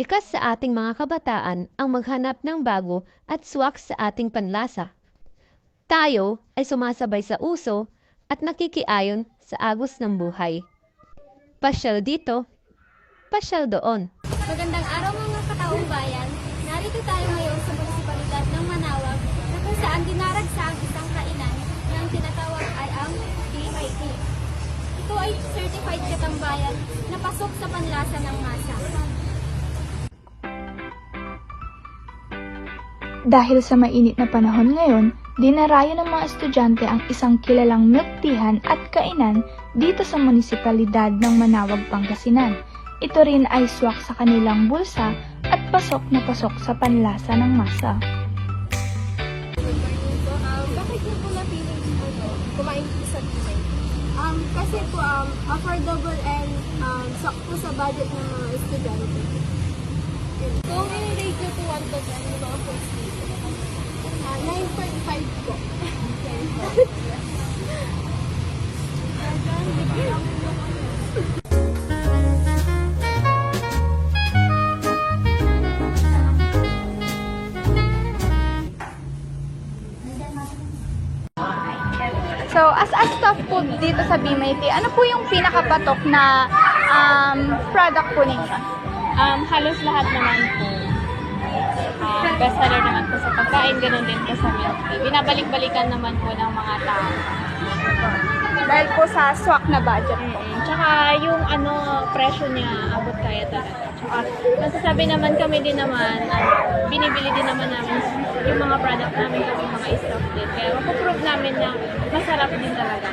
Likas sa ating mga kabataan ang maghanap ng bago at swak sa ating panlasa. Tayo ay sumasabay sa uso at nakikiayon sa agos ng buhay. Pasyal dito, pasyal doon. Magandang araw mga kataong bayan. Narito tayo ngayon sa munisipalidad ng Manawag na kung saan dinaragsa ang isang kainan na tinatawag ay ang PIT. Ito ay certified katambayan na pasok sa panlasa ng masa. Dahil sa mainit na panahon ngayon, dinarayo ng mga estudyante ang isang kilalang milk teahan at kainan dito sa munisipalidad ng Manawag, Pangasinan. Ito rin ay swak sa kanilang bulsa at pasok na pasok sa panlasa ng masa. Ano? Um, kasi po um, affordable and um, sak po sa budget ng mga estudyante. Kung i-rate niyo po 1 to 10, ano ba ang first dito? Uh, 9.5 po. So, as a staff po dito sa BMIT, ano po yung pinakapatok na um, product po ninyo? Um, halos lahat naman po. Um, best seller naman po sa pagkain, ganun din po sa milk tea. Binabalik-balikan naman po ng mga tao. Dahil po sa swak na budget po. Mm, Tsaka yung ano, presyo niya, abot kaya talaga. Tsaka nasasabi naman kami din naman, ano, binibili din naman namin yung mga product namin kami mga staff din. Kaya mapoprove namin na masarap din talaga.